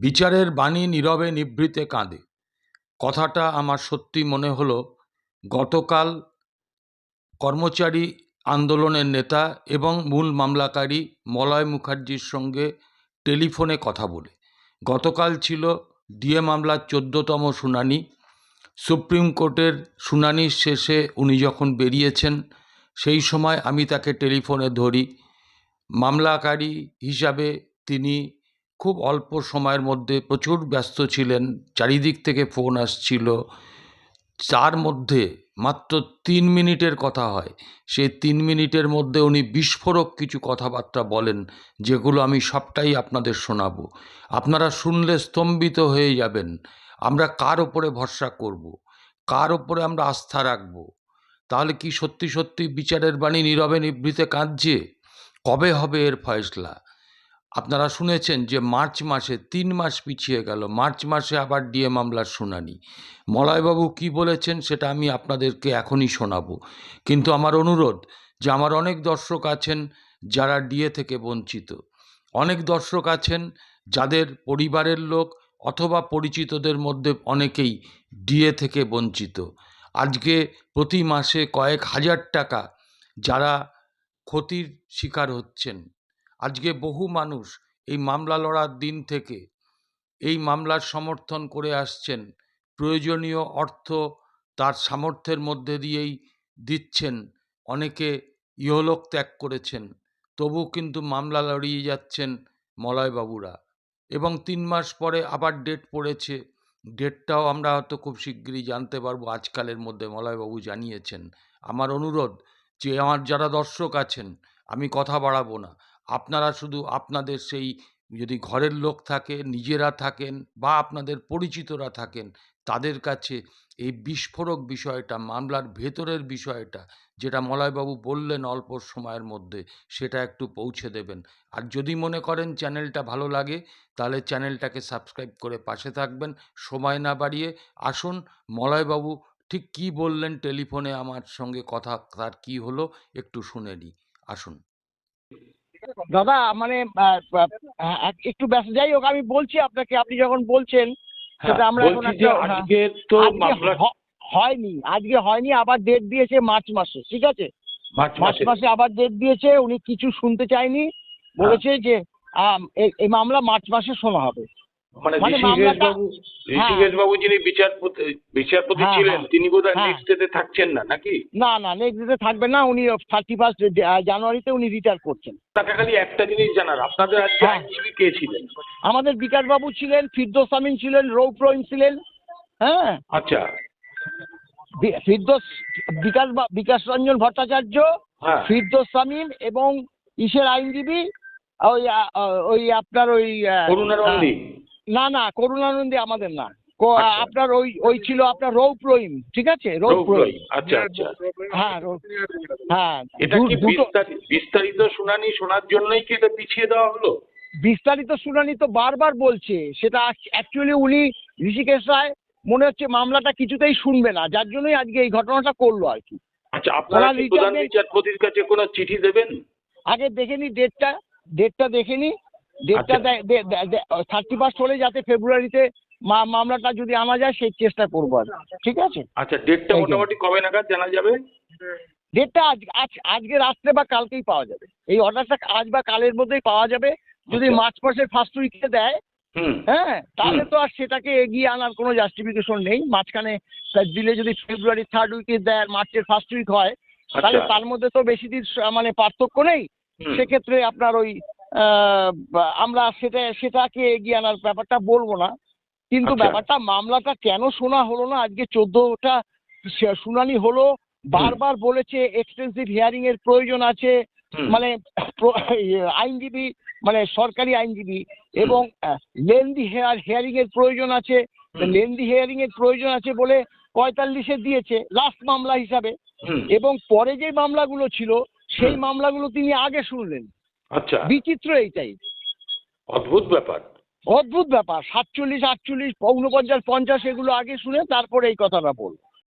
বিচারের বাণী নীরবে নিভৃতে কাঁদে। কথাটা আমার সত্যি মনে হলো, গতকাল কর্মচারী আন্দোলনের নেতা এবং মূল মামলাকারী মলয় মুখার্জির সঙ্গে টেলিফোনে কথা বলে। গতকাল ছিল ডিএ মামলার চোদ্দতম শুনানি। সুপ্রিম কোর্টের শুনানির শেষে উনি যখন বেরিয়েছেন, সেই সময় আমি তাকে টেলিফোনে ধরি। মামলাকারী হিসাবে তিনি খুব অল্প সময়ের মধ্যে প্রচুর ব্যস্ত ছিলেন, চারিদিক থেকে ফোন আসছিল। তার মধ্যে মাত্র তিন মিনিটের কথা হয়। সেই তিন মিনিটের মধ্যে উনি বিস্ফোরক কিছু কথাবার্তা বলেন, যেগুলো আমি সবটাই আপনাদের শোনাবো। আপনারা শুনলে স্তম্ভিত হয়ে যাবেন। আমরা কার ওপরে ভরসা করব। কার ওপরে আমরা আস্থা রাখব? তাহলে কি সত্যি সত্যি বিচারের বাণী নীরবে নিভৃতে কাঁদছে? কবে হবে এর ফয়সলা? আপনারা শুনেছেন যে মার্চ মাসে তিন মাস পিছিয়ে গেল। মার্চ মাসে আবার ডিএ মামলার শুনানি। মলয়বাবু কি বলেছেন সেটা আমি আপনাদেরকে এখনই শোনাবো। কিন্তু আমার অনুরোধ যে আমার অনেক দর্শক আছেন যারা ডিএ থেকে বঞ্চিত। অনেক দর্শক আছেন যাদের পরিবারের লোক অথবা পরিচিতদের মধ্যে অনেকেই ডিএ থেকে বঞ্চিত। আজকে প্রতি মাসে কয়েক হাজার টাকা যারা ক্ষতির শিকার হচ্ছেন আজকে বহু মানুষ এই মামলা লড়ার দিন থেকে এই মামলার সমর্থন করে আসছেন। প্রয়োজনীয় অর্থ তার সামর্থ্যের মধ্যে দিয়েই দিচ্ছেন। অনেকে ইহলোক ত্যাগ করেছেন। তবু কিন্তু মামলা লড়িয়ে যাচ্ছেন মলয়বাবুরা। এবং তিন মাস পরে আবার ডেট পড়েছে। ডেটটাও আমরা হয়তো খুব শিগগিরই জানতে পারব। আজকালের মধ্যে মলয়বাবু জানিয়েছেন। আমার অনুরোধ যে, আমার যারা দর্শক আছেন, আমি কথা বাড়াবো না। আপনারা শুধু আপনাদের সেই যদি ঘরের লোক থাকে নিজেরা থাকেন বা আপনাদের পরিচিতরা থাকেন, তাদের কাছে এই বিস্ফোরক বিষয়টা, মামলার ভেতরের বিষয়টা, যেটা মলয়বাবু বললেন অল্প সময়ের মধ্যে, সেটা একটু পৌঁছে দেবেন। আর যদি মনে করেন চ্যানেলটা ভালো লাগে, তাহলে চ্যানেলটাকে সাবস্ক্রাইব করে পাশে থাকবেন। সময় না বাড়িয়ে আসুন, মলয়বাবু ঠিক কি বললেন টেলিফোনে আমার সঙ্গে কথা, তার কি হলো, একটু শুনে নিই। আসুন। দাদা মানে একটু ব্যস্ত। যাই হোক আমি বলছি আপনাকে আপনি যখন বলছেন সেটা আমরা এখন হ্যাঁ, একটা- হ্যাঁ। আজকে তো হয়নি আজকে হয়নি আবার ডেট দিয়েছে মার্চ মাসে ঠিক আছে? মার্চ মাসে। আবার ডেট দিয়েছে উনি কিছু শুনতে চায়নি বলেছে যে এই মামলা মার্চ মাসে শোনা হবে। মানে মানে ঋষিকেশ বাবু ঋষিকেশ বাবু যিনি বিচারপতি বিচারপতি হ্যাঁ, ছিলেন হ্যাঁ। তিনি বোধহয় হ্যাঁ। নেক্সট ডেতে থাকছেন না নাকি? না না নেক্সট ডেতে থাকবেন না উনি থার্টি ফার্স্ট জানুয়ারিতে উনি রিটায়ার করছেন। তাকে খালি একটা জিনিস জানার আপনাদের আজকে হ্যাঁ। আইনজীবী কে ছিলেন? আমাদের বিকাশবাবু ছিলেন ফিরদোস আমিন ছিলেন রৌপ রহিম ছিলেন হ্যাঁ। আচ্ছা। ফিরদোস বিকাশ বিকাশ রঞ্জন ভট্টাচার্য হ্যাঁ। ফিরদোস সামিন এবং ইসের আইনজীবী ওই ওই আপনার ওই করুণানন্দী না না করুণানন্দী আমাদের না। আচ্ছা। আপনার ওই ওই ছিল আপনার রৌপ রহিম ঠিক আছে? রৌপ রহিম। আচ্ছা আচ্ছা। হ্যাঁ হ্যাঁ এটা কি বিস্তারিত শুনানি শোনার জন্যই কি এটা পিছিয়ে দেওয়া হলো? বিস্তারিত শুনানি তো বারবার বলছে সেটা অ্যাকচুয়ালি উনি ঋষিকেশ রায় মনে হচ্ছে মামলাটা কিছুতেই শুনবে না যার জন্যই আজকে এই ঘটনাটা করল আর কি। আচ্ছা আপনারা প্রধান বিচারপতির কাছে কোনো চিঠি দেবেন? আগে দেখে নি ডেটটা ডেটটা দেখে নি। ডেটটা আচ্ছা। থার্টি ফার্স্ট হলে যাতে ফেব্রুয়ারিতে মামলাটা যদি আনা যায় সেই চেষ্টা করব আর ঠিক আছে? আচ্ছা ডেটটা মোটামুটি কবে নাগাদ জানা যাবে? ডেটটা আজ আজ আজকে রাত্রে বা কালকেই পাওয়া যাবে। এই অর্ডারটা আজ বা কালের মধ্যেই পাওয়া যাবে। যদি আচ্ছা। মার্চ মাসের ফার্স্ট উইকে দেয় হুম। হ্যাঁ তাহলে তো আর সেটাকে এগিয়ে আনার কোনো জাস্টিফিকেশন নেই। মাঝখানে দিলে যদি ফেব্রুয়ারি থার্ড উইকে দেয় আর মার্চের ফার্স্ট উইক হয় তাহলে আচ্ছা। তার মধ্যে তো বেশি দিন মানে পার্থক্য নেই। সেক্ষেত্রে আপনার ওই আমরা সেটা সেটাকে এগিয়ে আনার ব্যাপারটা বলব না। কিন্তু আচ্ছা। ব্যাপারটা মামলাটা কেন শোনা হলো না? আজকে চোদ্দটা শুনানি হলো। বারবার বলেছে এক্সটেন্সিভ হিয়ারিং এর প্রয়োজন আছে। মানে আইনজীবী মানে সরকারি আইনজীবী এবং লেন্দি হেয়ার হিয়ারিং এর প্রয়োজন আছে। লেন্দি হিয়ারিং এর প্রয়োজন আছে বলে পঁয়তাল্লিশে দিয়েছে লাস্ট মামলা হিসাবে। এবং পরে যে মামলাগুলো ছিল সেই মামলাগুলো তিনি আগে শুনলেন। আচ্ছা। বিচিত্র এইটাই অদ্ভুত ব্যাপার। অদ্ভুত ব্যাপার। সাতচল্লিশ আটচল্লিশ ঊনপঞ্চাশ পঞ্চাশ এগুলো আগে শুনে তারপরে এই কথাটা বল